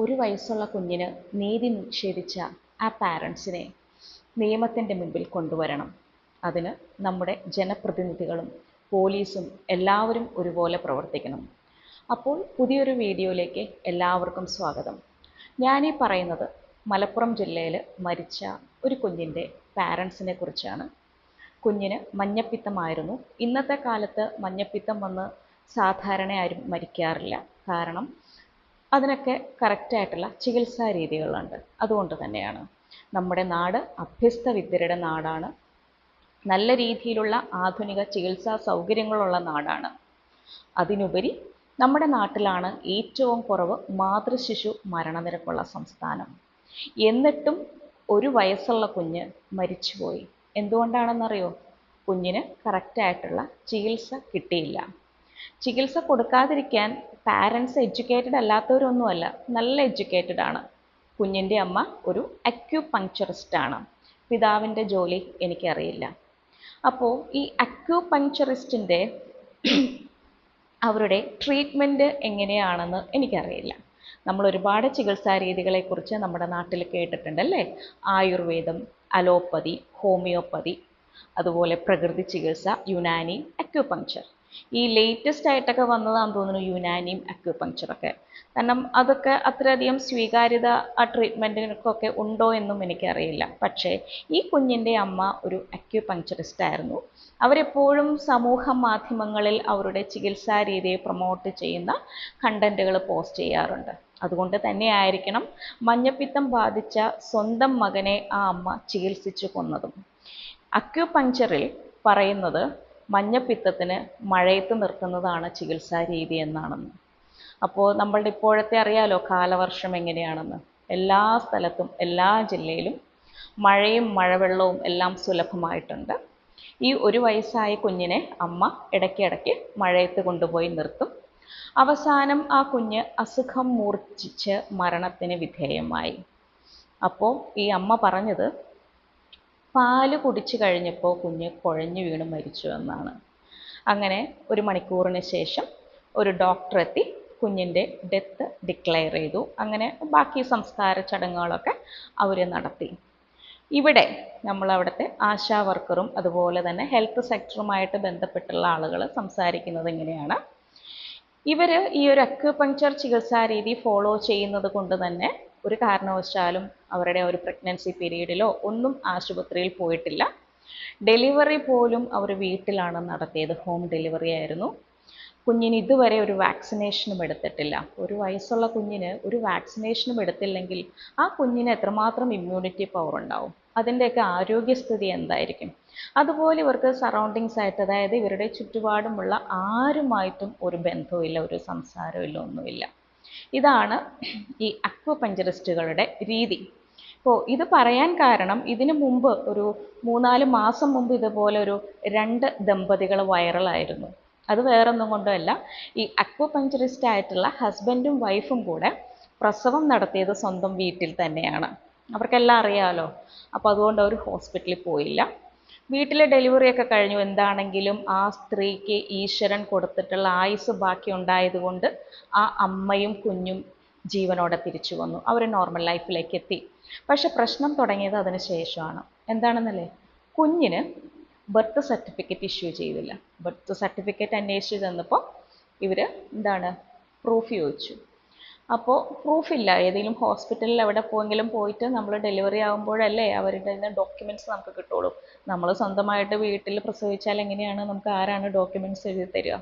ഒരു വയസ്സുള്ള കുഞ്ഞിന് നീതി നിഷേധിച്ച ആ പാരൻസിനെ നിയമത്തിന്റെ മുമ്പിൽ കൊണ്ടുവരണം. അതിന് നമ്മുടെ ജനപ്രതിനിധികളും പോലീസും എല്ലാവരും ഒരുപോലെ പ്രവർത്തിക്കണം. അപ്പോൾ പുതിയൊരു വീഡിയോയിലേക്ക് എല്ലാവർക്കും സ്വാഗതം. ഞാനീ പറയുന്നത് മലപ്പുറം ജില്ലയിൽ മരിച്ച ഒരു കുഞ്ഞിന്റെ പാരൻസിനെ കുറിച്ചാണ്. കുഞ്ഞിന് മഞ്ഞപ്പിത്തമായിരുന്നു. ഇന്നത്തെ കാലത്ത് മഞ്ഞപ്പിത്തം വന്ന് സാധാരണ ആരും മരിക്കാറില്ല. കാരണം അതിനൊക്കെ കറക്റ്റായിട്ടുള്ള ചികിത്സാ രീതികളുണ്ട്. അതുകൊണ്ട് തന്നെയാണ് നമ്മുടെ നാട് അഭ്യസ്ത വിദ്യരുടെ നാടാണ്. നല്ല രീതിയിലുള്ള ആധുനിക ചികിത്സാ സൗകര്യങ്ങളുള്ള നാടാണ്. അതിനുപരി നമ്മുടെ നാട്ടിലാണ് ഏറ്റവും കുറവ് മാതൃശിശു മരണനിരക്കുള്ള സംസ്ഥാനം. എന്നിട്ടും ഒരു വയസ്സുള്ള കുഞ്ഞ് മരിച്ചുപോയി. എന്തുകൊണ്ടാണെന്നറിയോ? കുഞ്ഞിന് കറക്റ്റായിട്ടുള്ള ചികിത്സ കിട്ടിയില്ല. ചികിത്സ കൊടുക്കാതിരിക്കാൻ പാരൻസ് എഡ്യൂക്കേറ്റഡ് അല്ലാത്തവരൊന്നുമല്ല നല്ല എഡ്യൂക്കേറ്റഡ് ആണ്. കുഞ്ഞിന്റെ അമ്മ ഒരു അക്യൂപങ്ക്ചറിസ്റ്റ് ആണ്. പിതാവിന്റെ ജോലി എനിക്കറിയില്ല. അപ്പോൾ ഈ അക്യൂപങ്ക്ചറിസ്റ്റിന്റെ അവരുടെ ട്രീറ്റ്മെന്റ് എങ്ങനെയാണെന്ന് എനിക്കറിയില്ല. നമ്മൾ ഒരുപാട് ചികിത്സാ രീതികളെക്കുറിച്ച് നമ്മുടെ നാട്ടിൽ കേട്ടിട്ടുണ്ട് അല്ലേ? ആയുർവേദം അലോപ്പതി ഹോമിയോപ്പതി അതുപോലെ പ്രകൃതി ചികിത്സ യുനാനി അക്യൂപങ്ക്ചർ ഈ ലേറ്റസ്റ്റ് ആയിട്ടൊക്കെ വന്നതാണെന്ന് തോന്നുന്നു യുനാനിയും അക്യൂപങ്ക്ചറൊക്കെ കാരണം അതൊക്കെ അത്രയധികം സ്വീകാര്യത ആ ട്രീറ്റ്മെന്റിനൊക്കെ ഉണ്ടോ എന്നും എനിക്കറിയില്ല. പക്ഷേ ഈ കുഞ്ഞിന്റെ അമ്മ ഒരു അക്യൂപങ്ക്ചറിസ്റ്റ് ആയിരുന്നു. അവരെപ്പോഴും സമൂഹ മാധ്യമങ്ങളിൽ അവരുടെ ചികിത്സാ രീതിയെ പ്രൊമോട്ട് ചെയ്യുന്ന കണ്ടന്റുകൾ പോസ്റ്റ് ചെയ്യാറുണ്ട്. അതുകൊണ്ട് തന്നെ ആയിരിക്കണം മഞ്ഞപ്പിത്തം ബാധിച്ച സ്വന്തം മകനെ ആ അമ്മ ചികിത്സിച്ചു കൊന്നതും. അക്യൂപങ്ക്ചറിൽ പറയുന്നത് മഞ്ഞപ്പിത്തത്തിന് മഴയത്ത് നിർത്തുന്നതാണ് ചികിത്സാ രീതി എന്നാണെന്ന്. അപ്പോൾ നമ്മളുടെ ഇപ്പോഴത്തെ അറിയാലോ കാലവർഷം എങ്ങനെയാണെന്ന്. എല്ലാ സ്ഥലത്തും എല്ലാ ജില്ലയിലും മഴയും മഴവെള്ളവും എല്ലാം സുലഭമായിട്ടുണ്ട്. ഈ ഒരു വയസ്സായ കുഞ്ഞിനെ അമ്മ ഇടയ്ക്കിടയ്ക്ക് മഴയത്ത് കൊണ്ടുപോയി നിർത്തും. അവസാനം ആ കുഞ്ഞ് അസുഖം മൂർച്ഛിച്ച് മരണത്തിന് വിധേയമായി. അപ്പോൾ ഈ അമ്മ പറഞ്ഞത് പാൽ കുടിച്ചു കഴിഞ്ഞപ്പോൾ കുഞ്ഞ് കുഴഞ്ഞു വീണ് മരിച്ചു എന്നാണ്. അങ്ങനെ ഒരു മണിക്കൂറിന് ശേഷം ഒരു ഡോക്ടർ എത്തി കുഞ്ഞിന്റെ ഡെത്ത് ഡിക്ലെയർ ചെയ്തു. അങ്ങനെ ബാക്കി സംസ്കാര ചടങ്ങുകളൊക്കെ അവർ നടത്തി. ഇവിടെ നമ്മൾ അവിടുത്തെ ആശാ വർക്കറും അതുപോലെ തന്നെ ഹെൽത്ത് സെക്ടറുമായിട്ട് ബന്ധപ്പെട്ടുള്ള ആളുകൾ സംസാരിക്കുന്നത് എങ്ങനെയാണ് ഇവർ ഈ ഒരു അക്യുപങ്ക്ചർ ചികിത്സാ രീതി ഫോളോ ചെയ്യുന്നത് കൊണ്ട് തന്നെ ഒരു കാരണവശാലും അവരുടെ ഒരു പ്രഗ്നൻസി പീരീഡിലോ ഒന്നും ആശുപത്രിയിൽ പോയിട്ടില്ല. ഡെലിവറി പോലും അവർ വീട്ടിലാണ് നടത്തിയത്. ഹോം ഡെലിവറി ആയിരുന്നു. കുഞ്ഞിന് ഇതുവരെ ഒരു വാക്സിനേഷനും എടുത്തിട്ടില്ല. ഒരു വയസ്സുള്ള കുഞ്ഞിന് ഒരു വാക്സിനേഷനും എടുത്തില്ലെങ്കിൽ ആ കുഞ്ഞിന് എത്രമാത്രം ഇമ്മ്യൂണിറ്റി പവർ ഉണ്ടാവും? അതിന്റെയൊക്കെ ആരോഗ്യസ്ഥിതി എന്തായിരിക്കും? അതുപോലെ ഇവർക്ക് സറൗണ്ടിങ്സ് ആയിട്ട് അതായത് ഇവരുടെ ചുറ്റുപാടുമുള്ള ആരുമായിട്ടും ഒരു ബന്ധവുമില്ല ഒരു സംസാരമില്ല ഒന്നുമില്ല. ഇതാണ് ഈ അക്വപഞ്ചറിസ്റ്റുകളുടെ രീതി. ഇപ്പോൾ ഇത് പറയാൻ കാരണം ഇതിനു മുമ്പ് ഒരു മൂന്നാൽ മാസം മുമ്പ് ഇതുപോലെ ഒരു രണ്ട് ദമ്പതികൾ വൈറലായിരുന്നു. അത് വേറൊന്നും കൊണ്ടുമല്ല ഈ അക്വപഞ്ചറിസ്റ്റ് ആയിട്ടുള്ള ഹസ്ബൻഡും വൈഫും കൂടെ പ്രസവം നടത്തിയത് സ്വന്തം വീട്ടിൽ തന്നെയാണ്. അവർക്കെല്ലാം അറിയാമല്ലോ അപ്പോൾ അതുകൊണ്ട് അവർ ഹോസ്പിറ്റലിൽ പോയില്ല. വീട്ടിലെ ഡെലിവറിയൊക്കെ കഴിഞ്ഞു. എന്താണെങ്കിലും ആ സ്ത്രീക്ക് ഈശ്വരൻ കൊടുത്തിട്ടുള്ള ആയുസ് ബാക്കി ഉണ്ടായതുകൊണ്ട് ആ അമ്മയും കുഞ്ഞും ജീവനോടെ തിരിച്ചു വന്നു. അവർ നോർമൽ ലൈഫിലേക്ക് എത്തി. പക്ഷെ പ്രശ്നം തുടങ്ങിയത് അതിന് ശേഷമാണ്. എന്താണെന്നല്ലേ? കുഞ്ഞിന് ബർത്ത് സർട്ടിഫിക്കറ്റ് ഇഷ്യൂ ചെയ്തില്ല. ബർത്ത് സർട്ടിഫിക്കറ്റ് അന്വേഷിച്ച് തന്നപ്പോൾ ഇവർ എന്താണ്? പ്രൂഫ് ചോദിച്ചു. അപ്പോൾ പ്രൂഫില്ല ഏതെങ്കിലും ഹോസ്പിറ്റലിൽ എവിടെ പോയെങ്കിലും പോയിട്ട് നമ്മൾ ഡെലിവറി ആകുമ്പോഴല്ലേ അവരുടെ നിന്ന് ഡോക്യുമെന്റ്സ് നമുക്ക് കിട്ടുള്ളൂ. നമ്മൾ സ്വന്തമായിട്ട് വീട്ടിൽ പ്രസവിച്ചാൽ എങ്ങനെയാണ് നമുക്ക് ആരാണ് ഡോക്യുമെന്റ്സ് എഴുതി തരിക?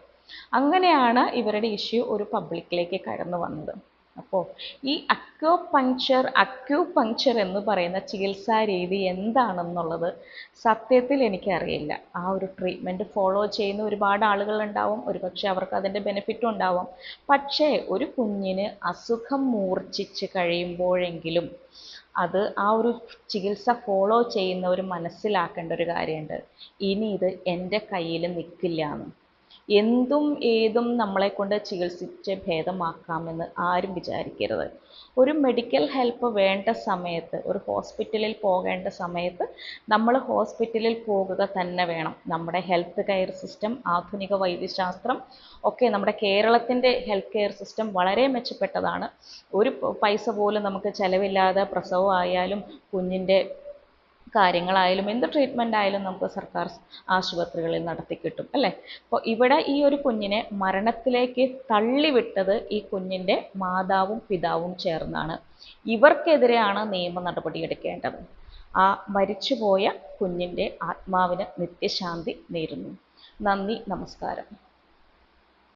അങ്ങനെയാണ് ഇവരുടെ ഇഷ്യൂ ഒരു പബ്ലിക്കിലേക്ക് കടന്നു വന്നത്. അപ്പോൾ ഈ അക്യോപങ്ക്ചർ അക്യൂപങ്ക്ചർ എന്ന് പറയുന്ന ചികിത്സാ രീതി എന്താണെന്നുള്ളത് സത്യത്തിൽ എനിക്കറിയില്ല. ആ ഒരു ട്രീറ്റ്മെന്റ് ഫോളോ ചെയ്യുന്ന ഒരുപാട് ആളുകളുണ്ടാവും ഒരുപക്ഷെ അവർക്ക് അതിന്റെ ബെനിഫിറ്റും ഉണ്ടാവും. പക്ഷേ ഒരു കുഞ്ഞിന് അസുഖം മൂർച്ഛിച്ച് കഴിയുമ്പോഴെങ്കിലും അത് ആ ഒരു ചികിത്സ ഫോളോ ചെയ്യുന്നവർ മനസ്സിലാക്കേണ്ട ഒരു കാര്യമുണ്ട്. ഇനി ഇത് എന്റെ കയ്യിൽ നിൽക്കില്ല എന്ന്. എന്തും ഏതും നമ്മളെ കൊണ്ട് ചികിത്സിച്ച് ഭേദമാക്കാമെന്ന് ആരും വിചാരിക്കരുത്. ഒരു മെഡിക്കൽ ഹെൽപ്പ് വേണ്ട സമയത്ത് ഒരു ഹോസ്പിറ്റലിൽ പോകേണ്ട സമയത്ത് നമ്മൾ ഹോസ്പിറ്റലിൽ പോകുക തന്നെ വേണം. നമ്മുടെ ഹെൽത്ത് കെയർ സിസ്റ്റം ആധുനിക വൈദ്യശാസ്ത്രം ഒക്കെ നമ്മുടെ കേരളത്തിന്റെ ഹെൽത്ത് കെയർ സിസ്റ്റം വളരെ മെച്ചപ്പെട്ടതാണ്. ഒരു പൈസ പോലും നമുക്ക് ചിലവില്ലാതെ പ്രസവമായാലും കുഞ്ഞിന്റെ കാര്യങ്ങളായാലും എന്ത് ട്രീറ്റ്മെന്റ് ആയാലും നമുക്ക് സർക്കാർ ആശുപത്രികളിൽ നടത്തി കിട്ടും അല്ലേ? അപ്പോൾ ഇവിടെ ഈ ഒരു കുഞ്ഞിനെ മരണത്തിലേക്ക് തള്ളിവിട്ടത് ഈ കുഞ്ഞിന്റെ മാതാവും പിതാവും ചേർന്നാണ്. ഇവർക്കെതിരെയാണ് നിയമ നടപടി എടുക്കേണ്ടത്. ആ മരിച്ചുപോയ കുഞ്ഞിന്റെ ആത്മാവിന് നിത്യശാന്തി നേരുന്നു. നന്ദി നമസ്കാരം.